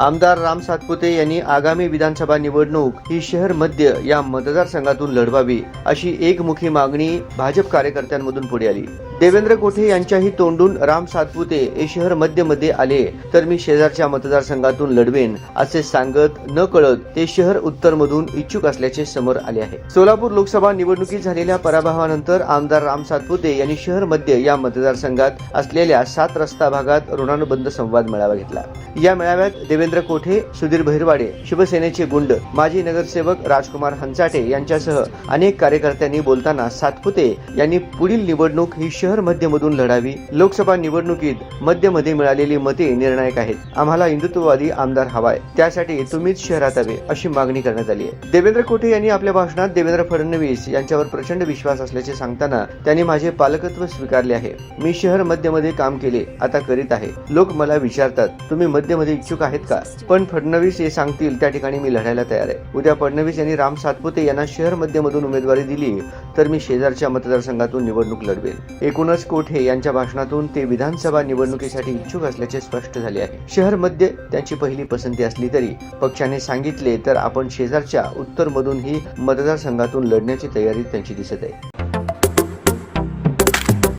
आमदार राम सातपुते यांनी आगामी विधानसभा निवडणूक ही शहर मध्य या मतदारसंघातून लढवावी अशी एकमुखी मागणी भाजप कार्यकर्त्यांमधून पुढे आली. देवेंद्र कोठे यांच्याही तोंडून राम सातपुते हे शहर मध्यमध्ये आले तर मी शेजारच्या मतदारसंघातून लढवेन असे सांगत न कळत ते शहर उत्तर मधून इच्छुक असल्याचे समोर आले आहे. सोलापूर लोकसभा निवडणुकीत झालेल्या पराभवानंतर आमदार राम सातपुते यांनी शहर मध्य या मतदारसंघात असलेल्या सात रस्ता भागात ऋणानुबंध संवाद मेळावा घेतला. या मेळाव्यात देवेंद्र कोठे सुधीर भैरवाडे शिवसेनेचे गुंड माजी नगरसेवक राजकुमार हंचाटे यांच्यासह अनेक कार्यकर्त्यांनी बोलताना सातपुते यांनी पुढील निवडणूक ही शहर शहर मध्यमधून लढावी लोकसभा निवडणुकीत मध्यमध्ये मिळालेली मते निर्णायक आहेत. आम्हाला हिंदुत्ववादी आमदार हवाय. त्यासाठी तुम्हीच शहरात हवे अशी मागणी करण्यात आली आहे. देवेंद्र कोठे यांनी आपल्या भाषणात देवेंद्र फडणवीस यांच्यावर प्रचंड विश्वास असल्याचे सांगताना त्यांनी माझे पालकत्व स्वीकारले आहे. मी शहर मध्यमध्ये काम केले आता करीत आहे. लोक मला विचारतात तुम्ही मध्यमध्ये इच्छुक आहेत का? पण फडणवीस हे सांगतील त्या ठिकाणी मी लढायला तयार आहे. उद्या फडणवीस यांनी राम सातपुते यांना शहर मध्यमधून उमेदवारी दिली तर मी शेजारच्या मतदारसंघातून निवडणूक लढवेन एकूणच कोठे यांच्या भाषणातून ते विधानसभा निवडणुकीसाठी इच्छुक असल्याचे स्पष्ट झाले आहे. शहरमध्ये त्यांची पहिली पसंती असली तरी पक्षाने सांगितले तर आपण शेजारच्या उत्तर मधूनही मतदारसंघातून लढण्याची तयारी त्यांची दिसत आहे.